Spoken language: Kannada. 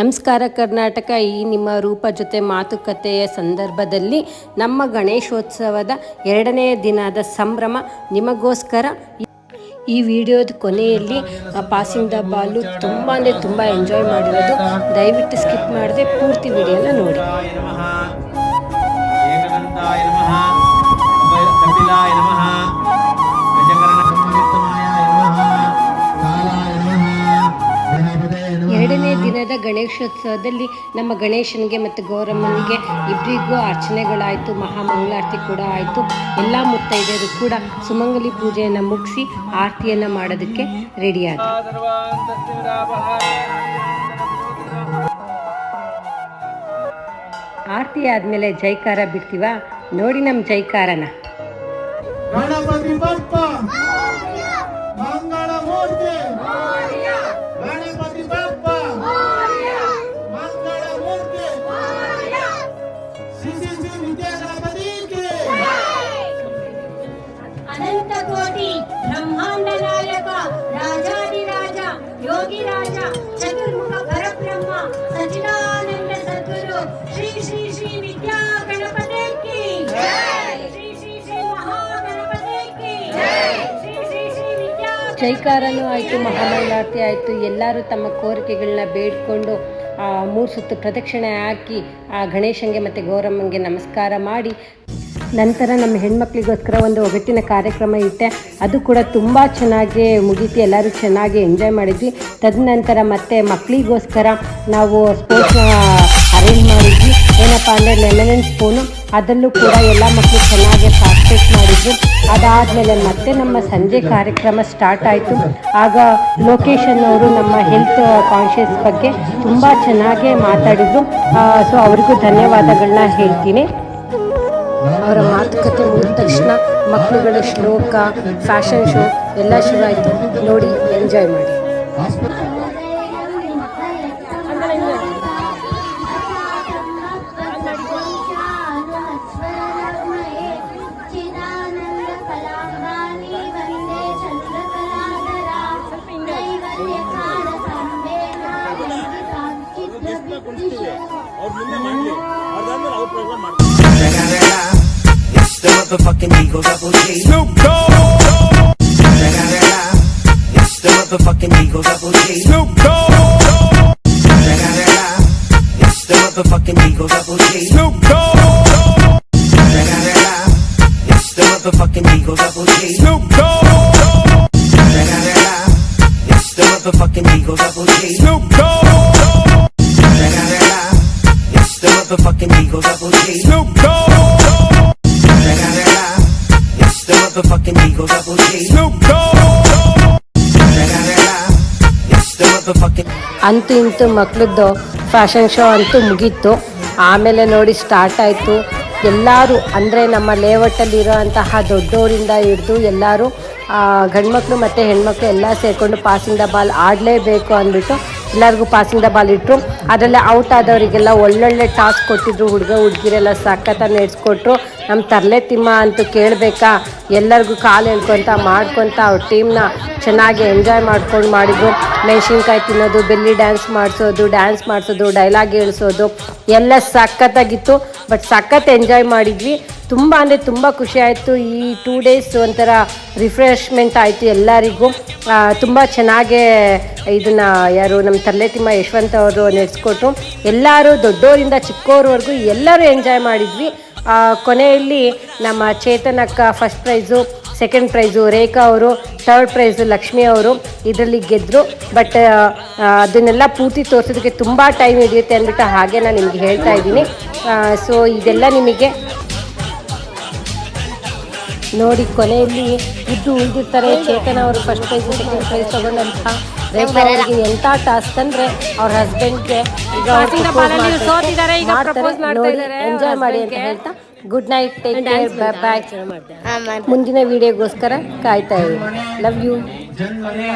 ನಮಸ್ಕಾರ ಕರ್ನಾಟಕ. ಈ ನಿಮ್ಮ ರೂಪ ಜೊತೆ ಮಾತುಕತೆಯ ಸಂದರ್ಭದಲ್ಲಿ ನಮ್ಮ ಗಣೇಶೋತ್ಸವದ ಎರಡನೇ ದಿನದ ಸಂಭ್ರಮ ನಿಮಗೋಸ್ಕರ. ಈ ವಿಡಿಯೋದ ಕೊನೆಯಲ್ಲಿ ಪಾಸಿಂಗ್ ದ ಬಾಲು ತುಂಬ ಅಂದರೆ ತುಂಬ ಎಂಜಾಯ್ ಮಾಡಿರೋದು. ದಯವಿಟ್ಟು ಸ್ಕಿಪ್ ಮಾಡದೆ ಪೂರ್ತಿ ವಿಡಿಯೋನ ನೋಡಿ. ಕಳೆದ ಗಣೇಶೋತ್ಸವದಲ್ಲಿ ನಮ್ಮ ಗಣೇಶನಿಗೆ ಮತ್ತು ಗೌರಮ್ಮನಿಗೆ ಇಬ್ಬರಿಗೂ ಅರ್ಚನೆಗಳಾಯಿತು, ಮಹಾಮಂಗಳಾರತಿ ಕೂಡ ಆಯಿತು. ಎಲ್ಲ ಮುತ್ತೈದೆಯರು ಕೂಡ ಸುಮಂಗಲಿ ಪೂಜೆಯನ್ನು ಮುಗಿಸಿ ಆರತಿಯನ್ನು ಮಾಡೋದಕ್ಕೆ ರೆಡಿಯಾದ ಆರತಿ ಆದಮೇಲೆ ಜೈಕಾರ ಬಿಡ್ತೀವ? ನೋಡಿ ನಮ್ಮ ಜೈಕಾರನ. ಗಣಪತಿ ಬಪ್ಪ! ಶ್ರೀ ಶ್ರೀ ಜೈಕಾರನೂ ಆಯಿತು ಮಹಾಮಂಗಳಾರತಿ ಆಯಿತು ಎಲ್ಲರೂ ತಮ್ಮ ಕೋರಿಕೆಗಳನ್ನ ಬೇಡ್ಕೊಂಡು ಆ, ಮೂರು ಸುತ್ತು ಪ್ರದಕ್ಷಿಣೆ ಹಾಕಿ ಆ ಗಣೇಶನಿಗೆ ಮತ್ತು ಗೌರಮ್ಮಂಗೆ ನಮಸ್ಕಾರ ಮಾಡಿ. ನಂತರ ನಮ್ಮ ಹೆಣ್ಮಕ್ಳಿಗೋಸ್ಕರ ಒಂದು ಒಗಟ್ಟಿನ ಕಾರ್ಯಕ್ರಮ ಇಟ್ಟೆ. ಅದು ಕೂಡ ತುಂಬ ಚೆನ್ನಾಗಿ ಮುಗೀತು. ಎಲ್ಲರೂ ಚೆನ್ನಾಗಿ ಎಂಜಾಯ್ ಮಾಡಿದ್ವಿ. ತದನಂತರ ಮತ್ತೆ ಮಕ್ಕಳಿಗೋಸ್ಕರ ನಾವು ಸ್ಪೋರ್ಟ್ಸ್ ಅರೇಂಜ್ ಮಾಡಿದ್ವಿ. ಏನಪ್ಪ ಅಂದರೆ ಲೆಮನ್ ಸ್ಪೂನು ಅದರಲ್ಲೂ ಕೂಡ ಎಲ್ಲ ಮಕ್ಕಳು ಚೆನ್ನಾಗಿ ಪಾರ್ಟಿಸಿಪೇಟ್ ಮಾಡಿದ್ವಿ ಅದಾದಮೇಲೆ ಮತ್ತೆ ನಮ್ಮ ಸಂಜೆ ಕಾರ್ಯಕ್ರಮ ಸ್ಟಾರ್ಟ್ ಆಯಿತು. ಆಗ ಲೊಕೇಶನ್ ಅವರು ನಮ್ಮ ಹೆಲ್ತ್ ಕಾನ್ಷಿಯಸ್ ಬಗ್ಗೆ ತುಂಬ ಚೆನ್ನಾಗಿ ಮಾತಾಡಿದ್ರು. ಸೊ ಅವರಿಗೂ ಧನ್ಯವಾದಗಳನ್ನ ಹೇಳ್ತೀನಿ. ಅವರ ಮಾತುಕತೆ ಮುಗಿದ ತಕ್ಷಣ ಮಕ್ಕಳುಗಳ ಶ್ಲೋಕ ಫ್ಯಾಷನ್ ಶೋ ಎಲ್ಲ ಶುರು ಆಯಿತು. ನೋಡಿ ಎಂಜಾಯ್ ಮಾಡಿ. It's the motherfucking Eagle Double G. Snoop Dogg. It's the motherfucking Eagle Double G. Snoop Dogg. It's the motherfucking Eagle Double G. Snoop Dogg. It's the motherfucking Eagle Double G. Snoop Dogg. It's the motherfucking Eagle Double G. Snoop Dogg. Motherfucking Eagle Double G. Snoop Dogg. It's the motherfucking Eagle Double G. Snoop Dogg. It's the motherfucking ಅಂತೂ ಇಂತೂ ಮಕ್ಳದ್ದು ಫ್ಯಾಷನ್ ಶೋ ಅಂತೂ ಮುಗೀತು ಆಮೇಲೆ ನೋಡಿ ಸ್ಟಾರ್ಟ್ ಆಯಿತು ಎಲ್ಲರೂ ಅಂದರೆ ನಮ್ಮ ಲೇಔಟಲ್ಲಿರೋ ಅಂತಹ ದೊಡ್ಡವರಿಂದ ಹಿಡಿದು ಎಲ್ಲರೂ ಗಂಡ್ಮಕ್ಳು ಮತ್ತು ಹೆಣ್ಮಕ್ಳು ಎಲ್ಲ ಸೇರಿಕೊಂಡು ಪಾಸಿಂದ ಬಾಲ್ ಆಡಲೇಬೇಕು ಅಂದ್ಬಿಟ್ಟು ಎಲ್ಲರಿಗೂ ಪಾಸಿಂಗ್ ದ ಬಾಲ್ ಇಟ್ಟರು ಅದರಲ್ಲೇ ಔಟ್ ಆದವರಿಗೆಲ್ಲ ಒಳ್ಳೊಳ್ಳೆ ಟಾಸ್ಕ್ ಕೊಟ್ಟಿದ್ರು. ಹುಡುಗ, ಹುಡುಗಿರೆಲ್ಲ ಸಖತ್ತಾಗಿ ನಡೆಸ್ಕೊಟ್ರು. ನಮ್ಮ ತರಲೆ ತಿಮ್ಮ ಅಂತೂ ಕೇಳಬೇಕಾ? ಎಲ್ಲರಿಗೂ ಕಾಲು ಎಳ್ಕೊತ ಮಾಡ್ಕೊತ ಅವ್ರ ಟೀಮ್ನ ಚೆನ್ನಾಗಿ ಎಂಜಾಯ್ ಮಾಡ್ಕೊಂಡು ಮಾಡಿದ್ರು. ಮೆಣಸಿನ್ಕಾಯಿ ತಿನ್ನೋದು, ಬೆಲ್ಲಿ ಡ್ಯಾನ್ಸ್ ಮಾಡಿಸೋದು ಡ್ಯಾನ್ಸ್ ಮಾಡಿಸೋದು ಡೈಲಾಗ್ ಹೇಳಿಸೋದು, ಎಲ್ಲ ಸಖತ್ತಾಗಿತ್ತು. ಬಟ್ ಸಖತ್ ಎಂಜಾಯ್ ಮಾಡಿದ್ವಿ. ತುಂಬ ಅಂದರೆ ತುಂಬ ಖುಷಿ ಆಯಿತು. ಈ ಟೂ ಡೇಸ್ ಒಂಥರ ರಿಫ್ರೆಶ್ಮೆಂಟ್ ಆಯಿತು ಎಲ್ಲರಿಗೂ. ತುಂಬ ಚೆನ್ನಾಗೇ ಇದನ್ನು ಯಾರು ನಮ್ಮ ತರ್ಲೆತಿಮ್ಮ ಯಶವಂತ ಅವರು ನಡೆಸ್ಕೊಟ್ರು. ಎಲ್ಲರೂ ದೊಡ್ಡವರಿಂದ ಚಿಕ್ಕವ್ರವರೆಗೂ ಎಲ್ಲರೂ ಎಂಜಾಯ್ ಮಾಡಿದ್ವಿ. ಕೊನೆಯಲ್ಲಿ ನಮ್ಮ ಚೇತನಕ್ಕ first prize second prize Rekha ಅವರು ಥರ್ಡ್ ಪ್ರೈಸು ಲಕ್ಷ್ಮಿ ಅವರು ಇದರಲ್ಲಿ ಗೆದ್ದರು ಬಟ್ ಅದನ್ನೆಲ್ಲ ಪೂರ್ತಿ ತೋರಿಸೋದಕ್ಕೆ ತುಂಬ ಟೈಮ್ ಹಿಡಿಯುತ್ತೆ ಅಂದ್ಬಿಟ್ಟು ಹಾಗೆ ನಾನು ನಿಮ್ಗೆ ಹೇಳ್ತಾ ಇದ್ದೀನಿ. ಸೊ ಇದೆಲ್ಲ ನಿಮಗೆ ನೋಡಿ ಕೊನೆಯಲ್ಲಿ ಇದ್ದು ಉಳಿದಿರ್ತಾರೆ ಚೇತನ ಅವರು ಫಸ್ಟ್ ಪ್ರೈಸ್ ಸೆಕೆಂಡ್ ಪ್ರೈಸ್ ತೊಗೊಂಡಂತಹ ಅವರಿಗೆ ಎಂಥ ಟಾಸ್ಕ್ ಅಂದ್ರೆ ಅವ್ರ ಹಸ್ಬೆಂಡ್ಗೆ ಈಗ ಎಂಜಾಯ್ ಮಾಡಿ ಅಂತ ಹೇಳ್ತಾ. Good night take care bye bye ಮುಂದಿನ ವಿಡಿಯೋಗೋಸ್ಕರ ಕಾಯ್ತಾ ಇರಿ. Love you ಜನ್ಮನೇ